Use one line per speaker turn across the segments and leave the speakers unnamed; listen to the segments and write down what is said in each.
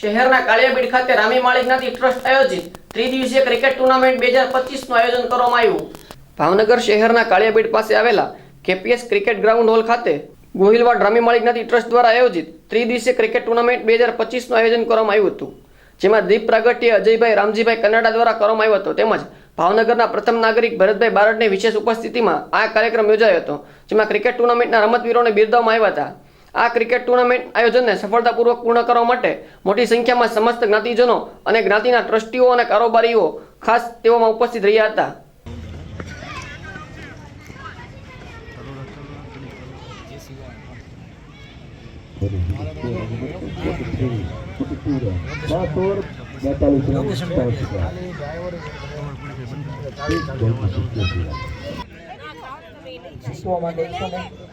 શહેરના કાળિયાબીડ ખાતે રામી માળી જ્ઞાતિ ટ્રસ્ટ આયોજિત ત્રિદિવસીય ક્રિકેટ ટુર્નામેન્ટ બે હજાર પચીસનું આયોજન કરવામાં આવ્યું. ભાવનગર શહેરના કાળિયાબીડ પાસે આવેલા કેપીએસ ક્રિકેટ ગ્રાઉન્ડ હોલ ખાતે ગોહિલવાડ રામી માળી જ્ઞાતિ ટ્રસ્ટ દ્વારા આયોજિત ત્રિદિવસીય ક્રિકેટ ટુર્નામેન્ટ બે હજાર પચીસનું આયોજન કરવામાં આવ્યું હતું. જેમાં દીપ પ્રાગટ્ય, અજયભાઈ, રામજીભાઈ કન્નાડા દ્વારા કરવામાં આવ્યો હતો. તેમજ ભાવનગરના પ્રથમ નાગરિક ભરતભાઈ બારડની વિશેષ ઉપસ્થિતિમાં આ કાર્યક્રમ યોજાયો હતો, જેમાં ક્રિકેટ ટુર્નામેન્ટના રમતવીરોને બિરદાવવામાં આવ્યા હતા. આ ક્રિકેટ ટુર્નામેન્ટ આયોજનને સફળતાપૂર્વક પૂર્ણ કરવા માટે મોટી સંખ્યામાં સમસ્ત જ્ઞાતિજનો અને જ્ઞાતિના ટ્રસ્ટીઓ અને કારોબારીઓ ખાસ તેઓમાં ઉપસ્થિત રહ્યા હતા.
માટે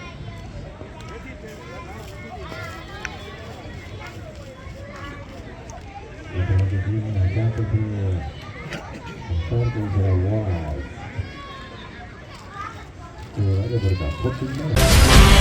เราจะยิงนะครับก็คือต้องดูเราว่าเออแล้วจะบริการครบทุกอย่าง